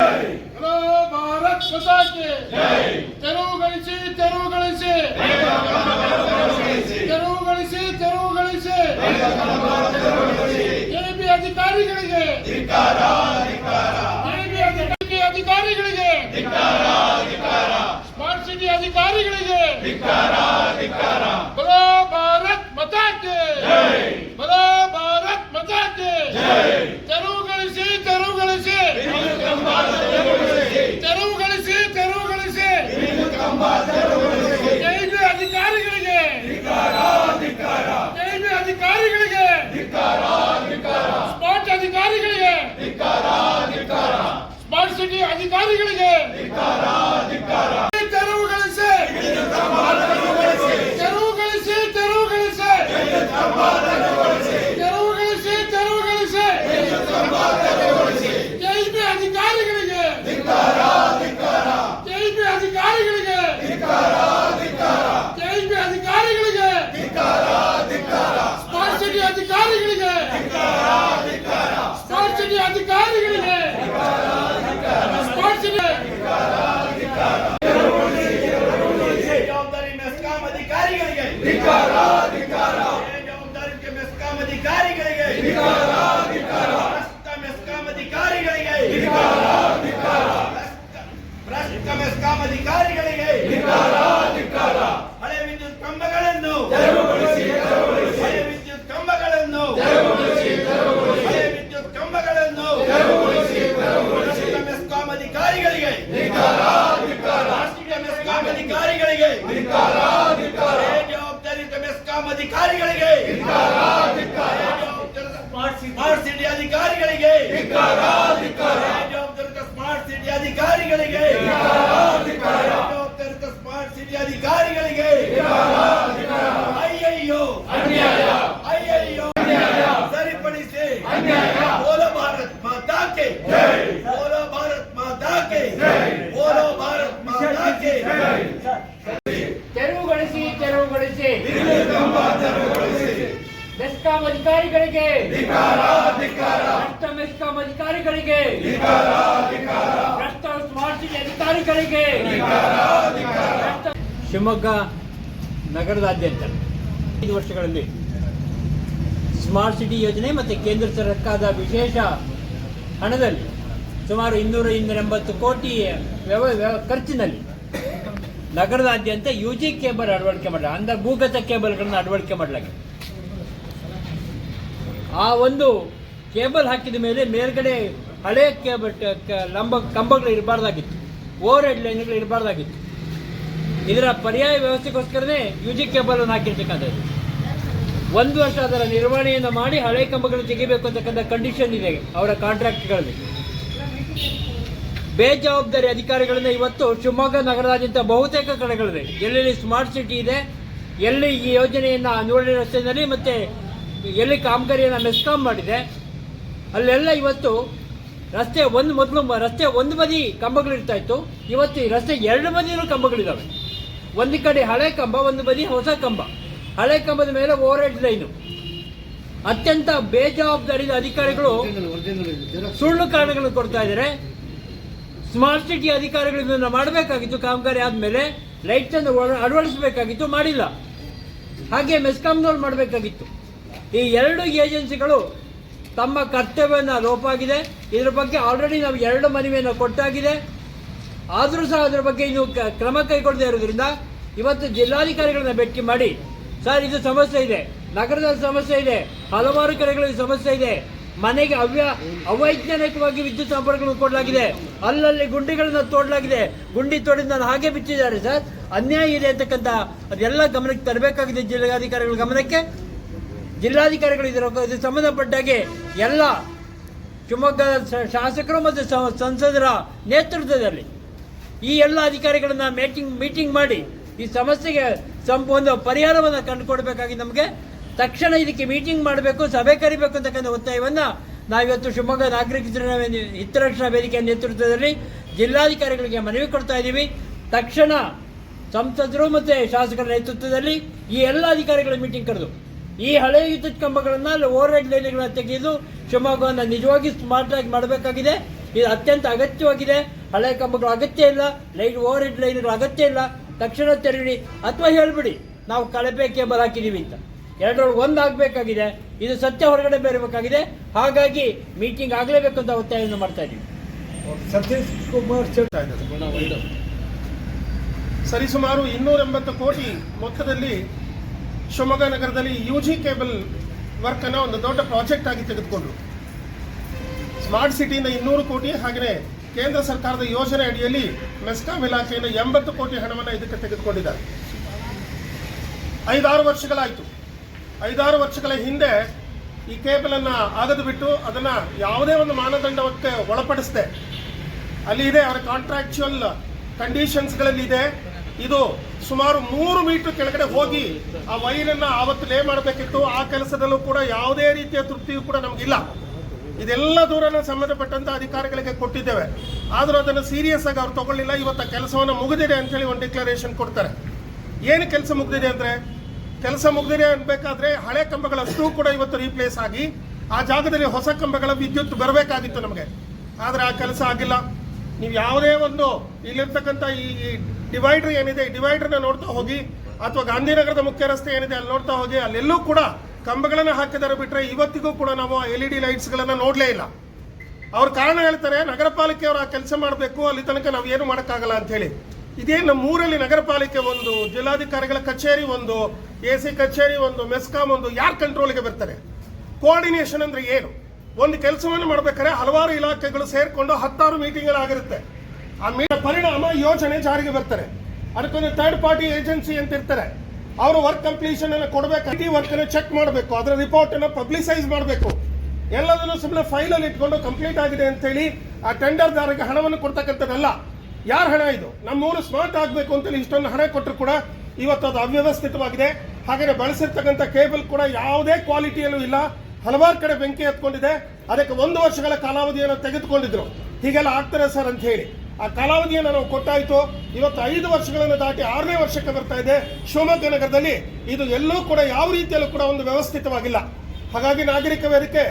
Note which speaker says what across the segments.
Speaker 1: Hello Bharat ಮಾತಾಕ್ಕೆ ತೆರವುಗಳಿಸಿ ತೆರವುಗಳಿಸಿ ತೆರವುಗಳಿಸಿ ತೆರವುಗಳಿಸಿ ಕೆಬಿ ಅಧಿಕಾರಿಗಳಿಗೆ ಕೆಬಿ ಅಧಿಕಾರಿಗಳಿಗೆ ಸ್ಮಾರ್ಟ್ ಸಿಟಿ ಅಧಿಕಾರಿಗಳಿಗೆ ಬಲೋ ಭಾರತ್ ಮತಾಕ್ಕೆ ಬಲೋ ಭಾರತ್ ಮತಾಕ್ಕೆ ತೆರವುಗಳಿಸಿ ತೆರವುಗಳಿಸಿ ತೆರವುಗಳಿಸಿ ತೆರವುಗಳಿಸಿ ಕೆಬಿ ಅಧಿಕಾರಿಗಳಿಗೆ ಕೆಬಿ ಅಧಿಕಾರಿಗಳಿಗೆ ಸ್ಮಾರ್ಟ್ ಅಧಿಕಾರಿಗಳಿಗೆ ಸ್ಮಾರ್ಟ್ ಸಿಟಿ ಅಧಿಕಾರಿಗಳಿಗೆ ತೆರವುಗಳಿಸಿ ತೆರವುಗಳಿಸಿ ತೆರವುಗಳಿಸಿ ತೆರವುಗಳಿಸಿ ತೆರವುಗಳಿಸಿ ಕೆಬಿ ಅಧಿಕಾರಿಗಳಿಗೆ ಕೆಬಿ ಅಧಿಕಾರಿಗಳಿಗೆ ಕೆಬಿ ಅಧಿಕಾರಿಗಳಿಗೆ ಸ್ಮಾರ್ಟ್ ಸಿಟಿ ಅಧಿಕಾರಿಗಳಿಗೆ ಸ್ಮಾರ್ಟ್ ಸಿಟಿ ಅಧಿಕಾರಿಗಳಿಗೆ ಸ್ಮಾರ್ಟ್ ಸಿಟಿ
Speaker 2: ಜವಾಬ್ದಾರಿ ಮೆಸ್ಕಾಂ ಅಧಿಕಾರಿಗಳಿಗೆ ಜವಾಬ್ದಾರಿ ಮೆಸ್ಕಾಂ ಅಧಿಕಾರಿಗಳಿಗೆ ಭ್ರಷ್ಟ ಮೆಸ್ಕಾಂ ಅಧಿಕಾರಿಗಳಿಗೆ ಭ್ರಷ್ಟ ಮೆಸ್ಕಾಂ ಅಧಿಕಾರಿಗಳಿಗೆ ಹಳೆ ವಿದ್ಯುತ್ ಕಂಬಗಳನ್ನು ಹಳೆ ವಿದ್ಯುತ್ ಕಂಬಗಳನ್ನು ಹಳೆ ವಿದ್ಯುತ್ ಕಂಬಗಳನ್ನು ಮೆಸ್ಕಾಂ ಅಧಿಕಾರಿಗಳಿಗೆ ಮೆಸ್ಕಾಂ ಅಧಿಕಾರಿಗಳಿಗೆ ಜವಾಬ್ದಾರಿಯುತ ಮೆಸ್ಕಾಂ ಅಧಿಕಾರಿಗಳಿಗೆ ಸ್ಮಾರ್ಟ್ ಸಿಟಿ ಅಧಿಕಾರಿಗಳಿಗೆ ಜವಾಬ್ದಾರಿಯುತ ಸ್ಮಾರ್ಟ್ ಸಿಟಿ ಅಧಿಕಾರಿಗಳಿಗೆ ಜವಾಬ್ದಾರಿಯುತ ಸ್ಮಾರ್ಟ್ ಸಿಟಿ ಅಧಿಕಾರಿಗಳಿಗೆ ಅಯ್ಯಯ್ಯೋ ಅಯ್ಯಯ್ಯೋ ಸರಿಪಡಿಸಿ ಬೋಲೋ ಭಾರತ್ ಮಾತಾ ಕೆ ಬೋಲೋ ಭಾರತ್ ಮಾತಾ ಕೆ ಬೋಲೋ ಭಾರತ್ ಮಾತಾ ಕೆ
Speaker 3: ತೆರವುಗೊಳಿಸಿ ತೆರವುಗೊಳಿಸಿ. ಮೆಸ್ಕಾಂ ಅಧಿಕಾರಿಗಳಿಗೆ. ಭ್ರಷ್ಟ ಮೆಸ್ಕಾಂ ಅಧಿಕಾರಿಗಳಿಗೆ. ಭ್ರಷ್ಟ ಸ್ಮಾರ್ಟ್ ಸಿಟಿ ಅಧಿಕಾರಿಗಳಿಗೆ ಭ್ರಷ್ಟ- ಶಿವಮೊಗ್ಗ ನಗರದಾದ್ಯಂತ. ಐದು ವರ್ಷಗಳಲ್ಲಿ ಸ್ಮಾರ್ಟ್ ಸಿಟಿ ಯೋಜನೆ ಮತ್ತು ಕೇಂದ್ರ ಸರ್ಕಾರದ ವಿಶೇಷ ಹಣದಲ್ಲಿ ಸುಮಾರು ಇನ್ನೂರ ಇನ್ನೂರ ಎಂಬತ್ತು ಕೋಟಿ ವ್ಯವ ಖರ್ಚಿನಲ್ಲಿ ನಗರದಾದ್ಯಂತ ಯು ಜಿ ಕೇಬಲ್ ಅಳವಡಿಕೆ ಮಾಡಲಾಗಿದೆ. ಅಂದ ಭೂಗತ ಕೇಬಲ್ಗಳನ್ನು ಅಳವಡಿಕೆ ಮಾಡಲಾಗಿದೆ. ಆ ಒಂದು ಕೇಬಲ್ ಹಾಕಿದ ಮೇಲೆ ಮೇಲ್ಗಡೆ ಹಳೆ ಕೇಬಲ್ ಲಂಬ, ಕಂಬಗಳು ಇರಬಾರ್ದಾಗಿತ್ತು. Over head ಲೈನ್ಗಳು ಇರಬಾರ್ದಾಗಿತ್ತು. ಇದರ ಪರ್ಯಾಯ ವ್ಯವಸ್ಥೆಗೋಸ್ಕರನೇ ಯು ಜಿ ಕೇಬಲ್ ಅನ್ನು ಹಾಕಿರ್ತಕ್ಕಂಥದ್ದು ಒಂದು ವರ್ಷ ಅದರ ನಿರ್ವಹಣೆಯನ್ನು ಮಾಡಿ ಹಳೆ ಕಂಬಗಳನ್ನು ತೆಗಿಬೇಕು ಅಂತಕ್ಕಂಥ ಕಂಡೀಷನ್ ಇದೆ ಅವರ ಕಾಂಟ್ರಾಕ್ಟ್ಗಳಲ್ಲಿ ಬೇಜವಾಬ್ದಾರಿ ಅಧಿಕಾರಿಗಳನ್ನ ಇವತ್ತು ಶಿವಮೊಗ್ಗ ನಗರದಾದ್ಯಂತ ಬಹುತೇಕ ಕಡೆಗಳಿದೆ ಎಲ್ಲೆಲ್ಲಿ ಸ್ಮಾರ್ಟ್ ಸಿಟಿ ಇದೆ, ಎಲ್ಲಿ ಈ ಯೋಜನೆಯನ್ನು ನೋಡಿ ರಸ್ತೆಯಲ್ಲಿ ಮತ್ತೆ ಎಲ್ಲಿ ಕಾಮಗಾರಿಯನ್ನು ಮೆಸ್ಕಾಮ್ ಮಾಡಿದೆ, ಅಲ್ಲೆಲ್ಲ ಇವತ್ತು ರಸ್ತೆ ಒಂದು ಮೊದಲು ರಸ್ತೆ ಒಂದು ಬದಿ ಕಂಬಗಳು ಇರ್ತಾ ಇತ್ತು. ಇವತ್ತು ರಸ್ತೆ ಎರಡು ಬದಿಯಲ್ಲೂ ಕಂಬಗಳಿದ್ದಾವೆ ಒಂದು ಕಡೆ ಹಳೆ ಕಂಬ, ಒಂದು ಬದಿ ಹೊಸ ಕಂಬ. ಹಳೆ ಕಂಬದ ಮೇಲೆ ಓವರ್ ಹೆಡ್ ಲೈನು ಅತ್ಯಂತ ಬೇಜವಾಬ್ದಾರಿದ ಅಧಿಕಾರಿಗಳು ಸುಳ್ಳು ಕಾರಣಗಳನ್ನು ಕೊಡ್ತಾ ಇದ್ದಾರೆ. ಸ್ಮಾರ್ಟ್ ಸಿಟಿ ಅಧಿಕಾರಿಗಳು ಇದನ್ನು ಮಾಡಬೇಕಾಗಿತ್ತು, ಕಾಮಗಾರಿ ಆದಮೇಲೆ ಲೈಟ್ಸ್ ಅನ್ನು ಅಳವಡಿಸಬೇಕಾಗಿತ್ತು, ಮಾಡಿಲ್ಲ. ಹಾಗೆ ಮೆಸ್ಕಾಂನವ್ರು ಮಾಡಬೇಕಾಗಿತ್ತು. ಈ ಎರಡು ಏಜೆನ್ಸಿಗಳು ತಮ್ಮ ಕರ್ತವ್ಯವನ್ನು ಲೋಪಾಗಿದೆ ಇದರ ಬಗ್ಗೆ ಆಲ್ರೆಡಿ ನಾವು ಎರಡು ಮನವಿಯನ್ನು ಕೊಟ್ಟಾಗಿದೆ. ಆದರೂ ಸಹ ಅದರ ಬಗ್ಗೆ ಇನ್ನು ಕ್ರಮ ಕೈಗೊಳ್ಳದೇ ಇರೋದ್ರಿಂದ ಇವತ್ತು ಜಿಲ್ಲಾಧಿಕಾರಿಗಳನ್ನ ಭೇಟಿ ಮಾಡಿ, ಸರ್, ಇದು ಸಮಸ್ಯೆ ಇದೆ. ನಗರದಲ್ಲಿ ಸಮಸ್ಯೆ ಇದೆ. ಹಲವಾರು ಕಡೆಗಳಲ್ಲಿ ಸಮಸ್ಯೆ ಇದೆ. ಮನೆಗೆ ಅವ್ಯ ಅವೈಜ್ಞಾನಿಕವಾಗಿ ವಿದ್ಯುತ್ ಸಂಪರ್ಕಗಳನ್ನು ಕೊಡಲಾಗಿದೆ. ಅಲ್ಲಲ್ಲಿ ಗುಂಡಿಗಳನ್ನ ತೋಡಲಾಗಿದೆ. ಗುಂಡಿ ತೋಡಿದ ನಾನು ಹಾಗೆ ಬಿಚ್ಚಿದ್ದಾರೆ, ಸರ್. ಅನ್ಯಾಯ ಇದೆ ಅಂತಕ್ಕಂಥ ಅದೆಲ್ಲ ಗಮನಕ್ಕೆ ತರಬೇಕಾಗಿದೆ ಜಿಲ್ಲಾಧಿಕಾರಿಗಳ ಗಮನಕ್ಕೆ. ಜಿಲ್ಲಾಧಿಕಾರಿಗಳು ಇದರ ಇದು ಸಂಬಂಧಪಟ್ಟಾಗೆ ಎಲ್ಲ ಶಿವಮೊಗ್ಗದ ಶಾಸಕರು ಮತ್ತು ಸಂಸದರ ನೇತೃತ್ವದಲ್ಲಿ ಈ ಎಲ್ಲ ಅಧಿಕಾರಿಗಳನ್ನ ಮೀಟಿಂಗ್ ಮೀಟಿಂಗ್ ಮಾಡಿ ಈ ಸಮಸ್ಯೆಗೆ ಸಂಪ ಒಂದು ಪರಿಹಾರವನ್ನು ಕಂಡುಕೊಡ್ಬೇಕಾಗಿ ನಮಗೆ ತಕ್ಷಣ ಇದಕ್ಕೆ ಮೀಟಿಂಗ್ ಮಾಡಬೇಕು, ಸಭೆ ಕರಿಬೇಕು ಅಂತಕ್ಕಂಥ ಒತ್ತಾಯವನ್ನು ನಾವಿವತ್ತು ಶಿವಮೊಗ್ಗ ನಾಗರಿಕ ಹಿತರಕ್ಷಣಾ- ವೇದಿಕೆಯ ನೇತೃತ್ವದಲ್ಲಿ ಜಿಲ್ಲಾಧಿಕಾರಿಗಳಿಗೆ ಮನವಿ ಕೊಡ್ತಾ ಇದ್ದೀವಿ. ತಕ್ಷಣ ಸಂಸದರು ಮತ್ತು ಶಾಸಕರ ನೇತೃತ್ವದಲ್ಲಿ ಈ ಎಲ್ಲ ಅಧಿಕಾರಿಗಳ ಮೀಟಿಂಗ್ ಕರೆದು ಈ ಹಳೆಯ ವಿದ್ಯುತ್ ಕಂಬಗಳನ್ನು ಓವರ್ ಹೆಡ್ ಲೈನ್ಗಳನ್ನು ತೆಗೆದು ಶಿವಮೊಗ್ಗವನ್ನು ನಿಜವಾಗಿ ಸ್ಮಾರ್ಟ್ ಆಗಿ ಮಾಡಬೇಕಾಗಿದೆ. ಇದು ಅತ್ಯಂತ ಅಗತ್ಯವಾಗಿದೆ. ಹಳೆ ಕಂಬಗಳ ಅಗತ್ಯ ಇಲ್ಲ ಲೈಟ್ ಓವರ್ ಹೆಡ್ ಲೈನ್ಗಳ ಅಗತ್ಯ ಇಲ್ಲ. ತಕ್ಷಣ ತೆರಳಿ, ಅಥವಾ ಹೇಳ್ಬಿಡಿ, ನಾವು ಕಳಪೆ ಕೇಬಲ್ ಹಾಕಿದ್ದೀವಿ ಅಂತ. ಎರಡರೊಳಗೆ ಒಂದು ಆಗಬೇಕಾಗಿದೆ. ಇದು ಸತ್ಯ ಹೊರಗಡೆ ಬೇರಬೇಕಾಗಿದೆ. ಹಾಗಾಗಿ ಮೀಟಿಂಗ್ ಆಗಲೇಬೇಕು ಅಂತ ಒತ್ತಾಯವನ್ನು ಮಾಡ್ತಾ ಇದ್ದೀವಿ.
Speaker 4: ಸತೀಶ್ ಕುಮಾರ್
Speaker 5: ಸರಿಸುಮಾರು ಇನ್ನೂರ ಎಂಬತ್ತು ಕೋಟಿ ಮೊತ್ತದಲ್ಲಿ ಶಿವಮೊಗ್ಗ ನಗರದಲ್ಲಿ ಯು ಜಿ ಕೇಬಲ್ ವರ್ಕ್ ಅನ್ನ ಒಂದು ದೊಡ್ಡ ಪ್ರಾಜೆಕ್ಟ್ ಆಗಿ ತೆಗೆದುಕೊಂಡ್ರು. ಸ್ಮಾರ್ಟ್ ಸಿಟಿಯಿಂದ ಇನ್ನೂರು ಕೋಟಿ ಹಾಗೆ ಕೇಂದ್ರ ಸರ್ಕಾರದ ಯೋಜನೆ ಅಡಿಯಲ್ಲಿ ಮೆಸ್ಕಾಂ ಇಲಾಖೆಯಿಂದ ಎಂಬತ್ತು ಕೋಟಿ ಹಣವನ್ನು ಇದಕ್ಕೆ ತೆಗೆದುಕೊಂಡಿದ್ದಾರೆ. ಐದಾರು ವರ್ಷಗಳಾಯಿತು. ಐದಾರು ವರ್ಷಗಳ ಹಿಂದೆ ಈ ಕೇಬಲ್ ಅನ್ನ ಆಗದು ಬಿಟ್ಟು ಅದನ್ನ ಯಾವುದೇ ಒಂದು ಮಾನದಂಡಕ್ಕೆ ಒಳಪಡಿಸಿದೆ. ಅಲ್ಲಿ ಇದೆ, ಅವರ ಕಾಂಟ್ರಾಕ್ಚುಯಲ್ ಕಂಡೀಷನ್ಸ್ಗಳಲ್ಲಿ ಇದೆ. ಇದು ಸುಮಾರು ಮೂರು ಮೀಟರ್ ಕೆಳಗಡೆ ಹೋಗಿ ಆ ವೈರನ್ನ ಆವತ್ತು ಲೇ ಮಾಡಬೇಕಿತ್ತು. ಆ ಕೆಲಸದಲ್ಲೂ ಕೂಡ ಯಾವುದೇ ರೀತಿಯ ತೃಪ್ತಿಯೂ ಕೂಡ ನಮಗಿಲ್ಲ. ಇದೆಲ್ಲ ದೂರನ ಸಂಬಂಧಪಟ್ಟಂತ ಅಧಿಕಾರಿಗಳಿಗೆ ಕೊಟ್ಟಿದ್ದೇವೆ. ಆದರೂ ಅದನ್ನು ಸೀರಿಯಸ್ ಆಗಿ ಅವ್ರು ತಗೊಳ್ಳಿಲ್ಲ. ಇವತ್ತು ಕೆಲಸವನ್ನು ಮುಗಿದಿದೆ ಅಂತೇಳಿ ಒಂದು ಡಿಕ್ಲರೇಷನ್ ಕೊಡ್ತಾರೆ. ಏನು ಕೆಲಸ ಮುಗಿದಿದೆ ಅಂದ್ರೆ, ಕೆಲಸ ಮುಗಿದಿದೆ ಅನ್ಬೇಕಾದ್ರೆ ಹಳೆ ಕಂಬಗಳಷ್ಟು ಕೂಡ ಇವತ್ತು ರೀಪ್ಲೇಸ್ ಆಗಿ ಆ ಜಾಗದಲ್ಲಿ ಹೊಸ ಕಂಬಗಳ ವಿದ್ಯುತ್ ಬರಬೇಕಾಗಿತ್ತು ನಮಗೆ. ಆದರೆ ಆ ಕೆಲಸ ಆಗಿಲ್ಲ. ನೀವು ಯಾವುದೇ ಒಂದು ಇಲ್ಲಿರ್ತಕ್ಕಂಥ ಈ ಡಿವೈಡರ್ ಏನಿದೆ, ಈ ಡಿವೈಡರ್ನ ನೋಡ್ತಾ ಹೋಗಿ, ಅಥವಾ ಗಾಂಧಿನಗರದ ಮುಖ್ಯ ರಸ್ತೆ ಏನಿದೆ ಅಲ್ಲಿ ನೋಡ್ತಾ ಹೋಗಿ, ಅಲ್ಲೆಲ್ಲೂ ಕೂಡ ಕಂಬಗಳನ್ನು ಹಾಕಿದ್ದಾರೆ ಬಿಟ್ರೆ ಇವತ್ತಿಗೂ ಕೂಡ ನಾವು ಎಲ್ ಇ ಡಿ ಲೈಟ್ಸ್ಗಳನ್ನು ನೋಡಲೇ ಇಲ್ಲ. ಅವ್ರ ಕಾರಣ ಹೇಳ್ತಾರೆ ನಗರ ಪಾಲಿಕೆಯವರು ಆ ಕೆಲಸ ಮಾಡಬೇಕು, ಅಲ್ಲಿ ತನಕ ನಾವು ಏನು ಮಾಡೋಕ್ಕಾಗಲ್ಲ ಅಂತ ಹೇಳಿ. ಇದೇ ನಮ್ಮ ಊರಲ್ಲಿ ನಗರ ಪಾಲಿಕೆ ಒಂದು, ಜಿಲ್ಲಾಧಿಕಾರಿಗಳ ಕಚೇರಿ ಒಂದು, ಎ ಸಿ ಕಚೇರಿ ಒಂದು, ಮೆಸ್ಕಾಂ ಒಂದು, ಯಾರ್ ಕಂಟ್ರೋಲ್ಗೆ ಬರ್ತಾರೆ? ಕೋಆರ್ಡಿನೇಷನ್ ಅಂದ್ರೆ ಏನು? ಒಂದು ಕೆಲಸವನ್ನು ಮಾಡ್ಬೇಕಾದ್ರೆ ಹಲವಾರು ಇಲಾಖೆಗಳು ಸೇರಿಕೊಂಡು ಹತ್ತಾರು ಮೀಟಿಂಗ್ ಆಗಿರುತ್ತೆ. ಆ ಮೀ ಪರಿಣಾಮ ಯೋಜನೆ ಜಾರಿಗೆ ಬರ್ತಾರೆ. ಅದಕ್ಕೊಂದು ಥರ್ಡ್ ಪಾರ್ಟಿ ಏಜೆನ್ಸಿ ಅಂತ ಇರ್ತಾರೆ. ಅವರು ವರ್ಕ್ ಕಂಪ್ಲೀಷನ್ ಅನ್ನು ಕೊಡಬೇಕು ವರ್ಕ್ ಅನ್ನು ಚೆಕ್ ಮಾಡಬೇಕು. ಅದರ ರಿಪೋರ್ಟ್ ಅನ್ನು ಪಬ್ಲಿಸೈಸ್ ಮಾಡಬೇಕು. ಎಲ್ಲದನ್ನು ಸುಮ್ಮನೆ ಫೈಲಲ್ಲಿ ಇಟ್ಕೊಂಡು ಕಂಪ್ಲೀಟ್ ಆಗಿದೆ ಅಂತ ಹೇಳಿ ಆ ಟೆಂಡರ್ದಾರಿಗೆ ಹಣವನ್ನು ಕೊಡ್ತಕ್ಕಂಥದ್ದಲ್ಲ. ಯಾರ ಹಣ ಇದು? ನಮ್ಮೂರು ಸ್ಮಾರ್ಟ್ ಆಗಬೇಕು ಅಂತೇಳಿ ಇಷ್ಟೊಂದು ಹಣ ಕೊಟ್ಟರು ಕೂಡ ಇವತ್ತು ಅದು ಅವ್ಯವಸ್ಥಿತವಾಗಿದೆ. ಹಾಗೆಯೇ ಬಳಸಿರ್ತಕ್ಕಂಥ ಕೇಬಲ್ ಕೂಡ ಯಾವುದೇ ಕ್ವಾಲಿಟಿಯಲ್ಲೂ ಇಲ್ಲ. ಹಲವಾರು ಕಡೆ ಬೆಂಕಿ ಹತ್ಕೊಂಡಿದೆ. ಅದಕ್ಕೆ ಒಂದು ವರ್ಷಗಳ ಕಾಲಾವಧಿಯನ್ನು ತೆಗೆದುಕೊಂಡಿದ್ರು. ಹೀಗೆಲ್ಲ ಆಗ್ತಾರೆ ಸರ್ ಅಂತ ಹೇಳಿ. ಆ ಕಾಲಾವಧಿಯನ್ನು ನಾವು ಕೊಟ್ಟಾಯಿತು. ಇವತ್ತು ಐದು ವರ್ಷಗಳನ್ನು ದಾಟಿ ಆರನೇ ವರ್ಷಕ್ಕೆ ಬರ್ತಾ ಇದೆ. ಶಿವಮೊಗ್ಗ ನಗರದಲ್ಲಿ ಇದು ಎಲ್ಲೂ ಕೂಡ ಯಾವ ರೀತಿಯಲ್ಲೂ ಕೂಡ ಒಂದು ವ್ಯವಸ್ಥಿತವಾಗಿಲ್ಲ. ಹಾಗಾಗಿ ನಾಗರಿಕ ವೇದಿಕೆ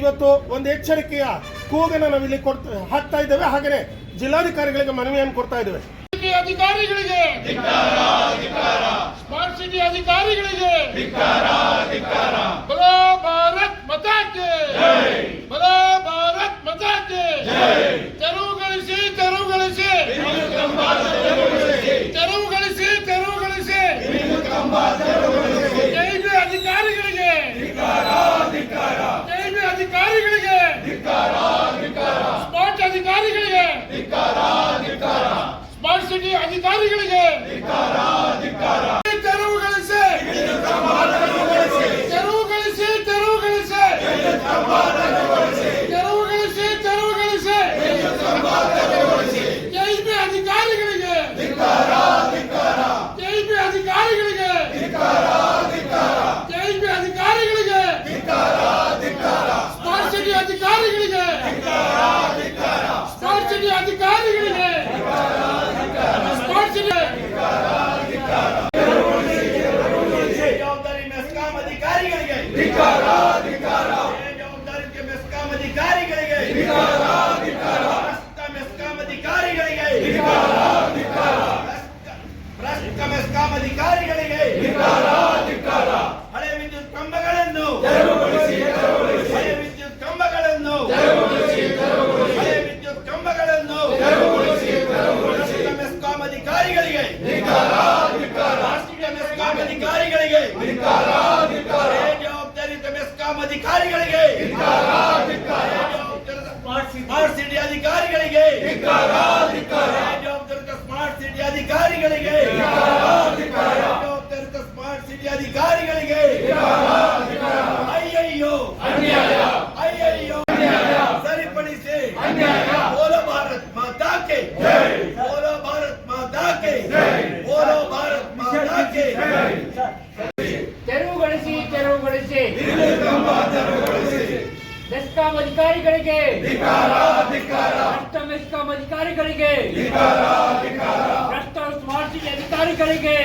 Speaker 5: ಇವತ್ತು ಒಂದು ಎಚ್ಚರಿಕೆಯ ಕೂಗನ್ನು ನಾವು ಇಲ್ಲಿ ಕೊಡ್ತಾ ಹಾಕ್ತಾ ಇದ್ದೇವೆ. ಹಾಗೆಯೇ ಜಿಲ್ಲಾಧಿಕಾರಿಗಳಿಗೆ ಮನವಿಯನ್ನು ಕೊಡ್ತಾ ಇದ್ದೇವೆ. ಅಧಿಕಾರಿಗಳಿಗೆ ಅಧಿಕಾರಿಗಳಿಗೆ ಭಾರತ್ ಮತಾಕ್ಕೆ ತೆರವುಗೊಳಿಸಿ ತೆರವುಗೊಳಿಸಿ ತೆರವುಗೊಳಿಸಿ ತೆರವುಗೊಳಿಸಿ ಜೈಬಿ ಅಧಿಕಾರಿಗಳಿಗೆ ಜೈಬಿ ಅಧಿಕಾರಿಗಳಿಗೆ ಸ್ಮಾರ್ಟ್ ಅಧಿಕಾರಿಗಳಿಗೆ ಸ್ಮಾರ್ಟ್ ಸಿಟಿ ಅಧಿಕಾರಿಗಳಿಗೆ ತೆರವುಗೊಳಿಸಿ ತೆರವುಗೊಳಿಸಿ ತೆರವುಗೊಳಿಸಿ ತೆರವುಗೊಳಿಸಿ ತೆರವುಗೊಳಿಸಿ ಜೈಬಿ ಅಧಿಕಾರಿಗಳಿಗೆ ಜೈಬಿ ಅಧಿಕಾರಿಗಳಿಗೆ ಜೈಬಿ ಅಧಿಕಾರಿಗಳಿಗೆ ಸ್ಮಾರ್ಟ್ ಸಿಟಿ ಅಧಿಕಾರಿಗಳಿಗೆ ಸ್ಮಾರ್ಟ್ ಸಿಟಿ ಅಧಿಕಾರಿಗಳಿಗೆ ಸ್ಮಾರ್ಟ್ ಸಿಟಿ
Speaker 2: ಜವಾಬ್ದಾರಿ ಮೆಸ್ಕಾಂ ಅಧಿಕಾರಿಗಳಿಗೆ ಜವಾಬ್ದಾರಿ ಮೆಸ್ಕಾಂ ಅಧಿಕಾರಿಗಳಿಗೆ ಭ್ರಷ್ಟ ಮೆಸ್ಕಾಂ ಅಧಿಕಾರಿಗಳಿಗೆ ಭ್ರಷ್ಟ ಮೆಸ್ಕಾಂ ಅಧಿಕಾರಿಗಳಿಗೆ ಹಳೆ ವಿದ್ಯುತ್ ಕಂಬಗಳನ್ನು ಹಳೆ ವಿದ್ಯುತ್ ಕಂಬಗಳನ್ನು ಹಳೆ ವಿದ್ಯುತ್ ಕಂಬಗಳನ್ನು ಮೆಸ್ಕಾಂ ಅಧಿಕಾರಿಗಳಿಗೆ ರಾಷ್ಟ್ರೀಯ ಮೆಸ್ಕಾಂ ಅಧಿಕಾರಿಗಳಿಗೆ ಜವಾಬ್ದಾರಿತ ಮೆಸ್ಕಾಂ ಅಧಿಕಾರಿಗಳಿಗೆ ಸ್ಮಾರ್ಟ್ ಸಿಟಿ ಅಧಿಕಾರಿಗಳಿಗೆ. ಸ್ಮಾರ್ಟ್ ಸಿಟಿ ಅಧಿಕಾರಿಗಳಿಗೆ.
Speaker 3: ತೆರವುಗೊಳಿಸಿ ತೆರವುಗೊಳಿಸಿ. ಮೆಸ್ಕಾಂ ಅಧಿಕಾರಿಗಳಿಗೆ. ಮೆಸ್ಕಾಂ ಅಧಿಕಾರಿಗಳಿಗೆ. ಭ್ರಷ್ಟ ಸ್ಮಾರ್ಟ್ ಸಿಟಿ ಅಧಿಕಾರಿಗಳಿಗೆ.